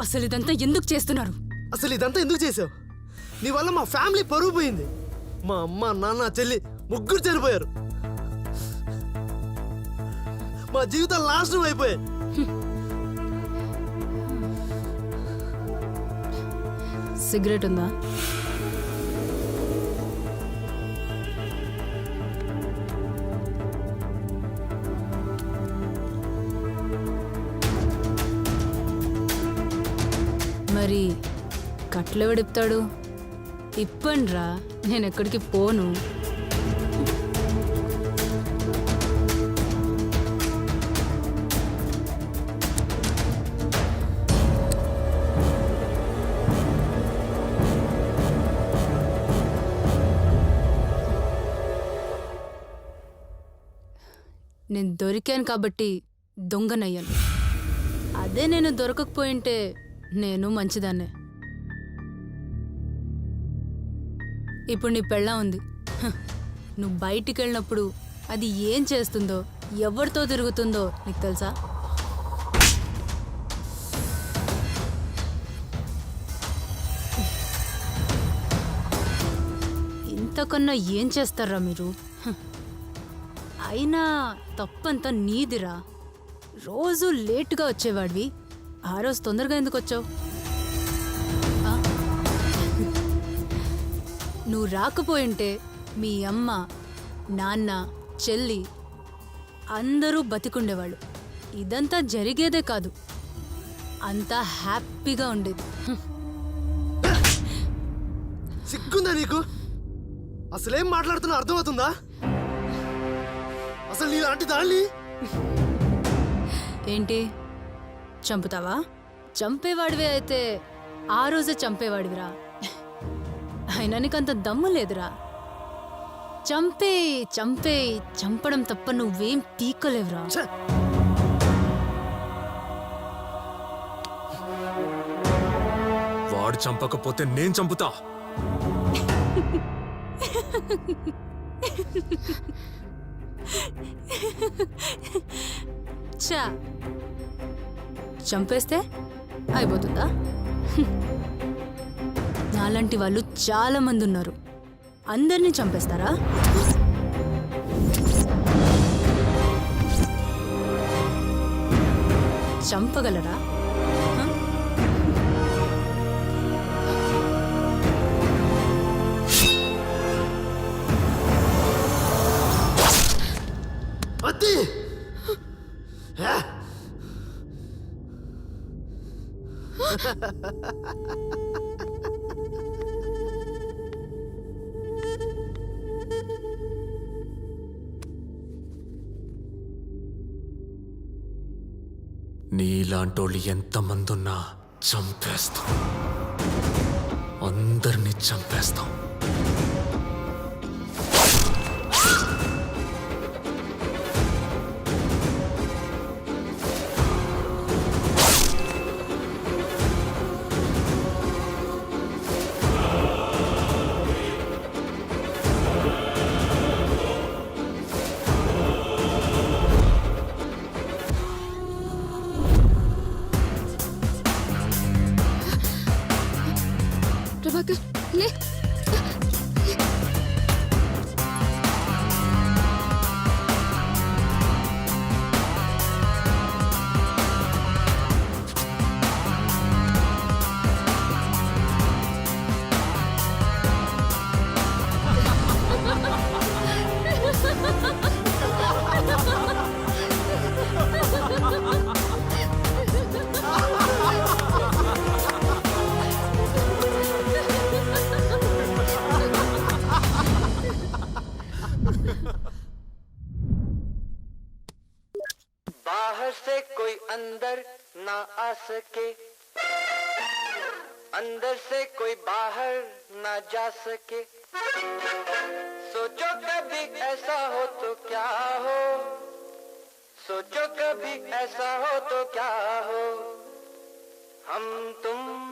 అసలు ఇదంతా ఎందుకు చేస్తున్నారు? అసలు ఇదంతా ఎందుకు చేసావు నీ వల్ల మా ఫ్యామిలీ పరువు పోయింది. మా అమ్మ నాన్న చెల్లి ముగ్గురు చనిపోయారు. మా జీవితాలు నాశనం అయిపోయాయి. సిగరెట్ ఉందా? మరి కట్లెవడిపుతాడు? ఇప్పండ్రా నేను ఎక్కడికి పోను. నేను దొరికాను కాబట్టి దొంగనయ్యాను అదే నేను దొరకకపోయింటే నేను మంచిదాన్నే. ఇప్పుడు నీ పెళ్ళా ఉంది. హ, నువ్వు బయటికి వెళ్ళినప్పుడు అది ఏం చేస్తుందో ఎవరితో తిరుగుతుందో నీకు తెలుసా? ఇంతకన్నా ఏం చేస్తారా మీరు? హ. అయినా తప్పంతా నీదిరా. రోజు లేటుగా వచ్చేవాడివి. ఆ రోజు తొందరగా ఎందుకు వచ్చావు? నువ్వు రాకపోయింటే మీ అమ్మ నాన్న చెల్లి అందరూ బతికుండేవాళ్ళు. ఇదంతా జరిగేదే కాదు. అంతా హ్యాపీగా ఉండేది. సిగ్గుందా నీకు? అసలేం మాట్లాడుతున్నా అర్థమవుతుందా? అసలు నీలాంటి దాన్ని ఏంటి? చంపుతావా? చంపేవాడివే అయితే ఆ రోజే చంపేవాడివిరా. అయినా నీకంత దమ్ము లేదురా. చంపే చంపే చంపడం తప్ప నువ్వేం పీకలేవురా! వాడు చంపకపోతే నేను చంపుతా. చా చంపేస్తే అయిపోతుందా? నాలాంటి వాళ్ళు చాలా మంది ఉన్నారు. అందరినీ చంపేస్తారా? చంపగలరా? అత్తి హే! నీలాంటోళ్ళు ఎంతమంది ఉన్నా చంపేస్తాం. అందరినీ చంపేస్తాం. प्रभाकर ले। ना आ सके। अंदर से कोई बाहर ना जा सके। सोचो कभी ऐसा हो तो क्या हो? सोचो कभी ऐसा हो तो क्या हो? हम तुम।